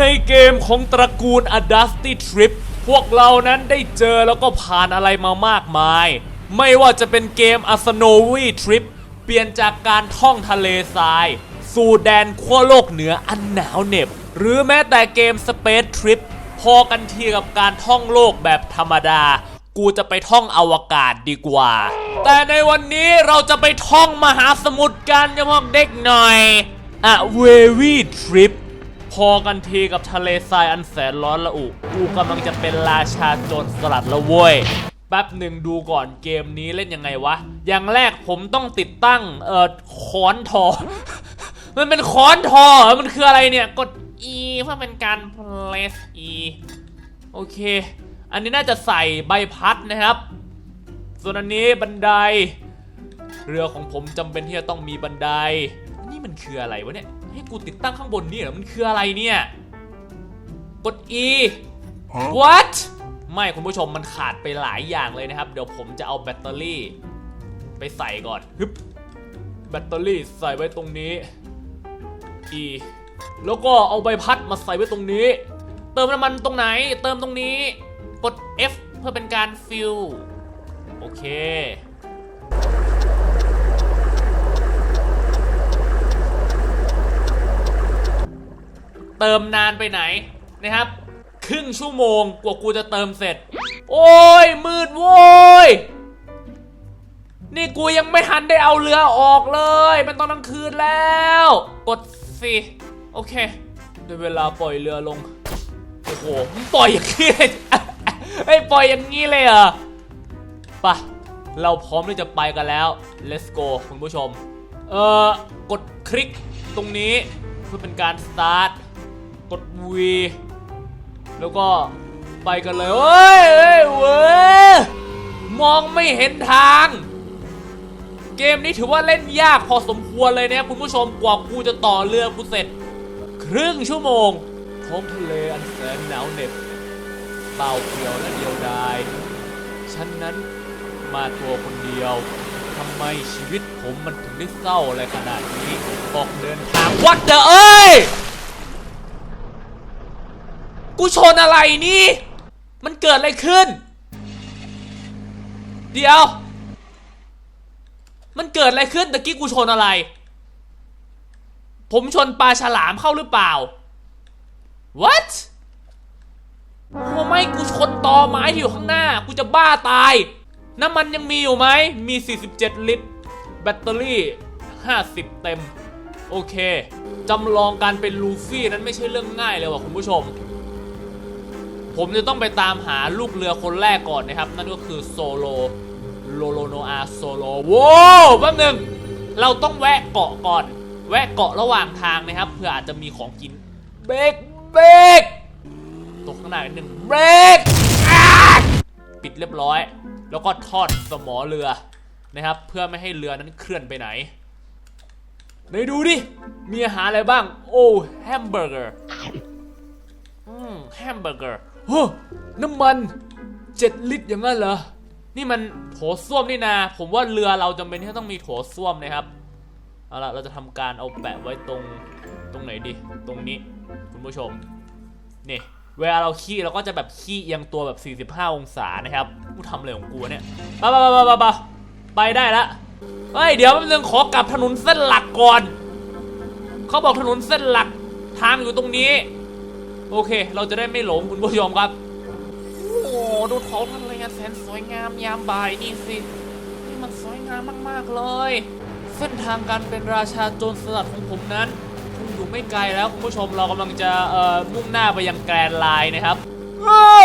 ในเกมของตระกูล A Dusty Trip พวกเรานั้นได้เจอแล้วก็ผ่านอะไรมามากมาย ไม่ว่าจะเป็นเกม A Snowy Trip เปลี่ยนจากการท่องทะเลทราย สู่แดนขั้วโลกเหนืออันหนาวเหน็บ หรือแม้แต่เกม Space Trip พอกันทีกับการท่องโลกแบบธรรมดา กูจะไปท่องอวกาศดีกว่า แต่ในวันนี้เราจะไปท่องมหาสมุทรกันเฉพาะเด็กหน่อยอะเววีทริป อกันทีกับทะเลทรายอันแสนร้อนระอุ กูกำลังจะเป็นราชาโจรสลัดล้วเว้ย แป๊บหนึ่งดูก่อนเกมนี้เล่นยังไงวะ อย่างแรกผมต้องติดตั้ง เอ่อค้อนทอ มันเป็นค้อนทอเหรอมันคืออะไรเนี่ย กด E เพื่อเป็นการ place E โอเค อันนี้น่าจะใส่ใบพัดนะครับ ส่วนอันนี้บันได เรือของผมจำเป็นที่จะต้องมีบันได นี่มันคืออะไรวะเนี่ยให้กูติดตั้งข้างบนนี่เหรอมันคืออะไรเนี่ย กด E what ไม่คุณผู้ชมมันขาดไปหลายอย่างเลยนะครับ เดี๋ยวผมจะเอาแบตเตอรี่ ไปใส่ก่อนฮึบแบตเตอรี่ใส่ไว้ตรงนี้ E แล้วก็เอาใบพัดมาใส่ไว้ตรงนี้ เติมน้ำมันตรงไหน เติมตรงนี้ กด F เพื่อเป็นการฟิลโอเค เติมนานไปไหนนะครับ ครึ่งชั่วโมงกว่ากูจะเติมเสร็จ โอ้ยมืดโว้ยนี่กูยังไม่ทันได้เอาเรือออกเลยเป็นตอนกลางคืนแล้ว กดสิโอเคได้เวลาปล่อยเรือลง โอ้โหปล่อยอย่างนี้เลยไอ้ปล่อยอย่างนี้เลยเหรอปะเราพร้อมที่จะไปกันแล้ว let's go คุณผู้ชม เอ่อ กดคลิกตรงนี้เพื่อเป็นการ start กด V แล้วก็ไปกันเลยเฮ้ยเฮ้ยเว้ยมองไม่เห็นทาง เกมนี้ถือว่าเล่นยากพอสมควรเลยนะคุณผู้ชมกว่ากูจะต่อเรือกูเสร็จ ครึ่งชั่วโมงท้องทะเลอันแสนหนาวเหน็บเปล่าเปลี่ยวและเดียวดายฉันนั้นมาตัวคนเดียวทำไมชีวิตผมมันถึงได้เศร้าอะไรขนาดนี้ออกเดินทางวัดเดอเอ้ย กูชนอะไรนี่ มันเกิดอะไรขึ้น เดี๋ยว มันเกิดอะไรขึ้นตะกี้กูชนอะไร ผมชนปลาฉลามเข้าหรือเปล่า what โอ้ไม่กูชนตอไม้ที่อยู่ข้างหน้า กูจะบ้าตาย น้ำมันยังมีอยู่ไหม มี 47 ลิตร แบตเตอรี่ 50 เต็ม โอเค จำลองการเป็นลูฟี่นั้นไม่ใช่เรื่องง่ายเลยว่ะคุณผู้ชม ผมจะต้องไปตามหาลูกเรือคนแรกก่อนนะครับ นั่นก็คือโซโลโลโลโนอาโซโลว้าวแป๊บหนึงเราต้องแวะเกาะก่อน แวะเกาะระหว่างทางนะครับเพื่ออาจจะมีของกินเบรกเบรกตกข้างหน้านิดนึงเบรกปิดเรียบร้อย แล้วก็ทอดสมอเรือนะครับ เพื่อไม่ให้เรือนั้นเคลื่อนไปไหนไหนดูดิ มีอาหารอะไรบ้าง โอ้แฮมเบอร์เกอร์ อืม แฮมเบอร์เกอร์ โอ้น้ำมัน7ลิตรอย่างนั้นเหรอ นี่มันโถส้วมนี่นา ผมว่าเรือเราจำเป็นที่ต้องมีโถส้วมนะครับ เอาละเราจะทำการเอาแปะไว้ตรงตรงไหนดี ตรงนี้คุณผู้ชม นี่เวลาเราขี้เราก็จะแบบขี้เอียงตัวแบบ 45 องศานะครับกูทำอะไรของกูเนี่ยไปไปไปไปไปไปได้ละ เฮ้ย เดี๋ยวแป๊บนึงขอกลับถนนเส้นหลักก่อน เขาบอกถนนเส้นหลักทางอยู่ตรงนี้ โอเค เราจะได้ไม่หลงคุณผู้ชมครับ โอ้โหดูท้องทะเลแสนสวยงามยามบ่ายนี่สินี่มันสวยงามมากๆเลย เส้นทางการเป็นราชาโจรสลัดของผมนั้นคงอยู่ไม่ไกลแล้วคุณผู้ชมเรากำลังจะเอ่อมุ่งหน้าไปยังแกรนไลน์นะครับเออ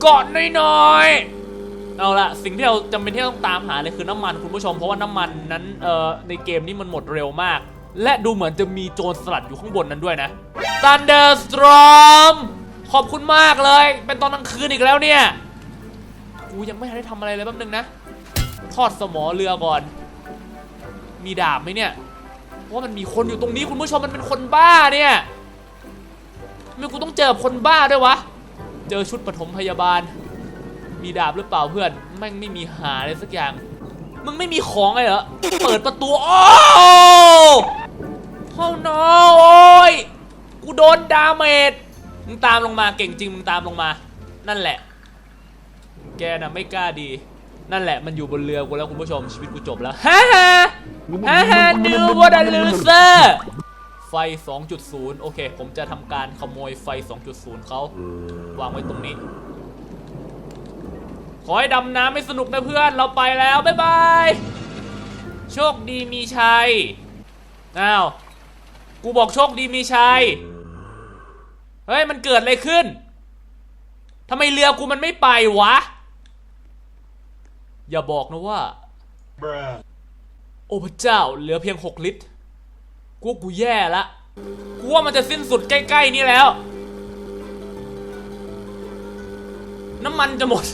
เกาะน้อยๆเอาละสิ่งที่เราจำเป็นที่ต้องตามหาเลยคือน้ำมันคุณผู้ชม เพราะว่าน้ำมันนั้นเอ่อในเกมนี้มันหมดเร็วมาก และดูเหมือนจะมีโจรสลัดอยู่ข้างบนนั้นด้วยนะ Thunderstorm ขอบคุณมากเลย เป็นตอนกลางคืนอีกแล้วเนี่ย กูยังไม่ทันได้ทำอะไรเลยแป๊บนึงนะ ทอดสมอเรือก่อน มีดาบไหมเนี่ย เพราะว่ามันมีคนอยู่ตรงนี้คุณผู้ชมมันเป็นคนบ้าเนี่ยทำไมกูต้องเจอคนบ้าด้วยวะ เจอชุดปฐมพยาบาล มีดาบหรือเปล่าเพื่อน แม่งไม่มีหาอะไรสักอย่าง มึงไม่มีของเลยเหรอ เปิดประตู โอ้ โอ้ no โอ้ยกูโดนดาเมจมึงตามลงมาเก่งจริงมึงตามลงมา นั่นแหละ แกน่ะไม่กล้าดี นั่นแหละมันอยู่บนเรือกูแล้วคุณผู้ชมชีวิตกูจบแล้วฮ่าฮ่าฮ่าฮ่าดูวอดลูเซอร์ไฟ 2.0 โอเค ผมจะทำการขโมยไฟ 2.0 เขาวางไว้ตรงนี้ ขอให้ดำน้ำไม่สนุกนะเพื่อนเราไปแล้ว บ๊ายบาย โชคดีมีชัย อ้าว กูบอกโชคดีมีชัย เฮ้ย มันเกิดอะไรขึ้น ทำไมเรือกูมันไม่ไปวะ อย่าบอกนะว่า โอ้พระเจ้า เหลือเพียง 6 ลิตร กูว่ากูแย่ละ กูว่ามันจะสิ้นสุดใกล้ ๆ นี้แล้ว น้ำมันจะหมด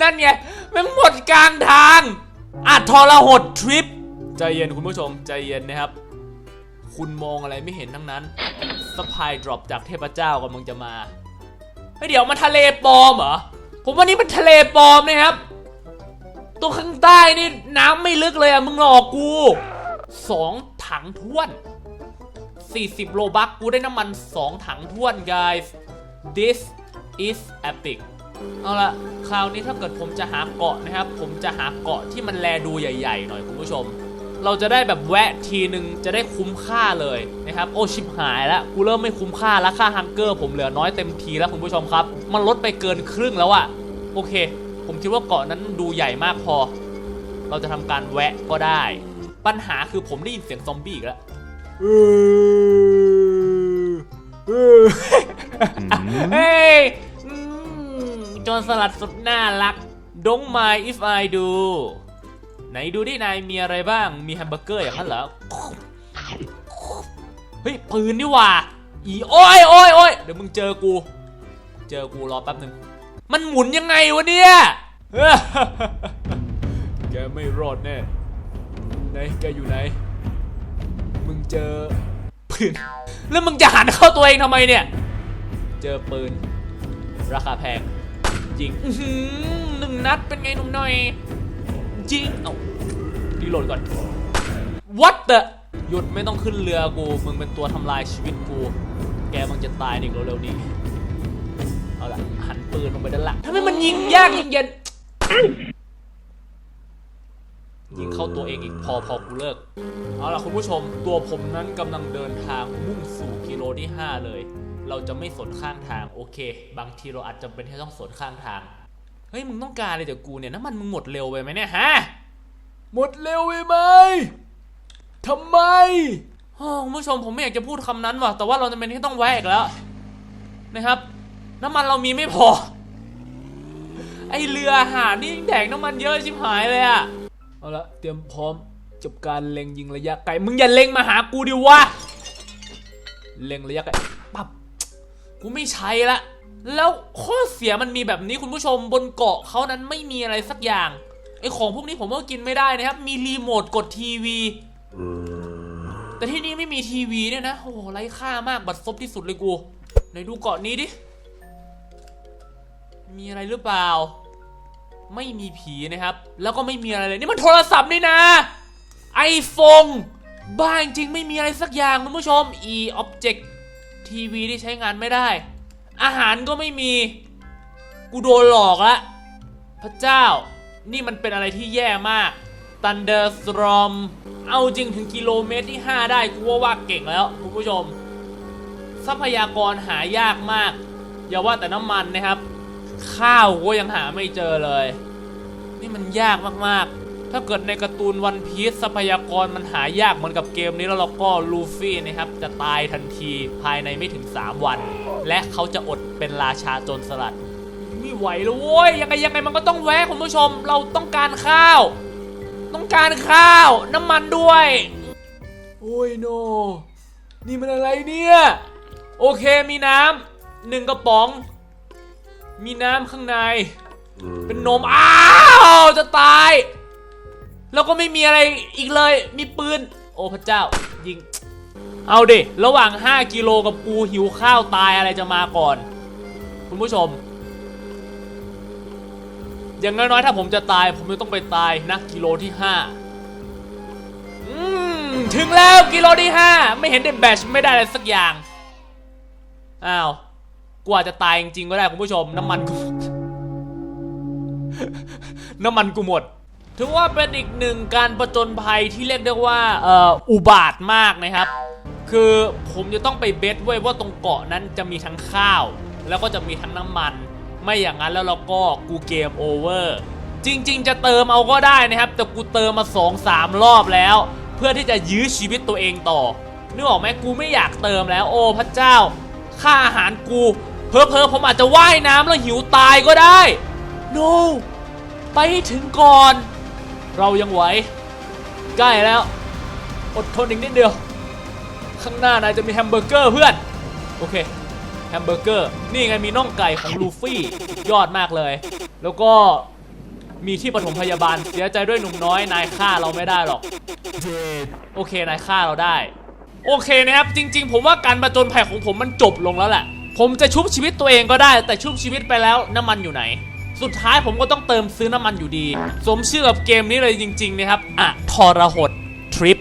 นั่นไงมันหมดกลางทางอัดทรหดทริป ใจเย็นคุณผู้ชมใจเย็นนะครับ คุณมองอะไรไม่เห็นทั้งนั้นสปายดรอปจากเทพเจ้ากำลังจะมาเฮ้ยเดี๋ยวมันทะเลปลอมเหรอผมว่านี่มันทะเลปลอมนะครับตรงข้างใต้นี่น้ำไม่ลึกเลยอะมึงหลอกกูสองถังท้วน 40 โลบักกูได้น้ำมัน 2 ถังท้วน guys this is epic เอาละคราวนี้ถ้าเกิดผมจะหาเกาะนะครับ ผมจะหาเกาะที่มันแลดูใหญ่ ๆ หน่อยคุณผู้ชม เราจะได้แบบแวะทีนึงจะได้คุ้มค่าเลยนะครับ โอชิบหายแล้วกูเริ่มไม่คุ้มค่าแล้วค่าฮังเกอร์ผมเหลือน้อยเต็มทีแล้วคุณผู้ชมครับ มันลดไปเกินครึ่งแล้วอะโอเค ผมคิดว่าเกาะนั้นดูใหญ่มากพอ เราจะทำการแวะก็ได้ ปัญหาคือผมได้ยินเสียงซอมบี้อีกแล้วเออเออเฮ้ยอืมโจรสลัดสุดน่ารัก Don't mind if I do ไหนดูดินายมีอะไรบ้าง มีแฮมเบอร์เกอร์อย่างนั้นเหรอ เฮ้ยปืนนี่ว่า อีโอ้ยโอ้ยโอ้ยเดี๋ยวมึงเจอกู เจอกูรอแป๊บหนึ่ง มันหมุนยังไงวะเนี่ยแกไม่รอดแน่ ไหนแกอยู่ไหน มึงเจอปืน แล้วมึงจะหันเข้าตัวเองทำไมเนี่ย เจอปืน ราคาแพงยิงหนึ่งนัดเป็นไงหนุ่มหน่อย ยิง เอ้าดีโหลดก่อน What the หยุดไม่ต้องขึ้นเรือกู มึงเป็นตัวทำลายชีวิตกู แกมันจะตายในอีกเร็วๆนี้ เอาละหันปืนลงไปด้านหลังทำไมมันยิงยากยิงเย็น ยิงเข้าตัวเองอีกพอพอกูเลิก เอาล่ะคุณผู้ชมตัวผมนั้นกำลังเดินทางมุ่งสู่กิโลที่ 5 เลย เราจะไม่สนข้างทางโอเค บางทีเราอาจจะเป็นที่ต้องสนข้างทาง เฮ้ยมึงต้องการอะไรจากกูเนี่ยน้ำมันมึงหมดเร็วไปไหมเนี่ยฮะหมดเร็วไปไหมทำไมโอ้คุณผู้ชมผมไม่อยากจะพูดคำนั้นว่ะแต่ว่าเราจะเป็นที่ต้องแวะอีกแล้วนะครับ น้ำมันเรามีไม่พอ ไอเรือหานี่แดกน้ำมันเยอะชิบหายเลยอะเอาละเตรียมพร้อมจบการเล็งยิงระยะไกลมึงอย่าเล็งมาหากูดิวะเล็งระยะไกลปับกูไม่ใช้ละ แล้วข้อเสียมันมีแบบนี้คุณผู้ชมบนเกาะเขานั้นไม่มีอะไรสักอย่างไอของพวกนี้ผมก็กินไม่ได้นะครับ มีรีโมทกดทีวี แต่ที่นี่ไม่มีทีวีเนี่ยนะ โอ้โหไร้ค่ามากบัดซบที่สุดเลยกูไหนดูเกาะนี้ดิ มีอะไรหรือเปล่า ไม่มีผีนะครับ แล้วก็ไม่มีอะไรเลย นี่มันโทรศัพท์นี่นะไอโฟนบ้าจริงไม่มีอะไรสักอย่างคุณผู้ชม e object ทีวีที่ใช้งานไม่ได้ อาหารก็ไม่มี กูโดนหลอกละ พระเจ้า นี่มันเป็นอะไรที่แย่มาก Thunderstorm เอาจริงถึงกิโลเมตรที่ 5 ได้ กูว่าว่าเก่งแล้วคุณผู้ชม ทรัพยากรหายากมาก อย่าว่าแต่น้ำมันนะครับ ข้าวก็ยังหาไม่เจอเลย นี่มันยากมากๆ ถ้าเกิดในการ์ตูนวันพีซทรัพยากรมันหายากเหมือนกับเกมนี้แล้วเราก็ลูฟี่นะครับจะตายทันทีภายในไม่ถึง 3 วัน และเขาจะอดเป็นราชาโจรสลัด ไม่ไหวแล้วโว้ยยังไงยังไงมันก็ต้องแวะคุณผู้ชม เราต้องการข้าว ต้องการข้าว น้ำมันด้วย โอ้ยโน นี่มันอะไรเนี่ย โอเคมีน้ำหนึ่งกระป๋อง มีน้ำข้างใน เป็นนมอ้าวจะตาย แล้วก็ไม่มีอะไรอีกเลย มีปืน โอ้พระเจ้า ยิง เอาดิ ระหว่าง 5 กิโลกับกูหิวข้าวตายอะไรจะมาก่อน คุณผู้ชม อย่างน้อยๆ ถ้าผมจะตาย ผมจะต้องไปตายนะกิโลที่ 5 อืม ถึงแล้วกิโลที่ห้าไม่เห็นได้แบชไม่ได้อะไรสักอย่าง อ้าว กว่าจจะตายจริงๆก็ได้คุณผู้ชม น้ำมันกู น้ำมันกูหมด ถือว่าเป็นอีกหนึ่งการประจนภัยที่เรียกได้ว่าอ,อ,อุบาทมากนะครับ คือผมจะต้องไปเบสไว้ว่าตรงเกาะนั้นจะมีทั้งข้าว แล้วก็จะมีทั้งน้ำมัน ไม่อย่างนั้นแล้วเราก็กูเกมโอเวอร์จริง ๆ จะเติมเอาก็ได้นะครับ แต่กูเติมมา2-3รอบแล้ว เพื่อที่จะยื้อชีวิตตัวเองต่อนึกออกไหมกูไม่อยากเติมแล้ว โอ้พระเจ้า ค่าอาหารกูเพอเพอๆผมอาจจะว่ายน้ำแล้วหิวตายก็ได้ no ไปให้ถึงก่อน เรายังไหว ใกล้แล้ว อดทนอีกนิดเดียว ข้างหน้านายจะมีแฮมเบอร์เกอร์เพื่อน โอเค แฮมเบอร์เกอร์ นี่ไงมีน่องไก่ของลูฟี่ ยอดมากเลย แล้วก็มีที่ปฐมพยาบาล เสียใจด้วยหนุ่มน้อย นายฆ่าเราไม่ได้หรอก โอเคนายฆ่าเราได้ โอเคนะครับ จริง ๆ ผมว่าการประจนภัยของผมมันจบลงแล้วแหละ ผมจะชุบชีวิตตัวเองก็ได้ แต่ชุบชีวิตไปแล้วน้ำมันอยู่ไหน สุดท้ายผมก็ต้องเติมซื้อน้ำมันอยู่ดี สมชื่อกับเกมนี้เลยจริง ๆ นะครับ อะทรหดทริป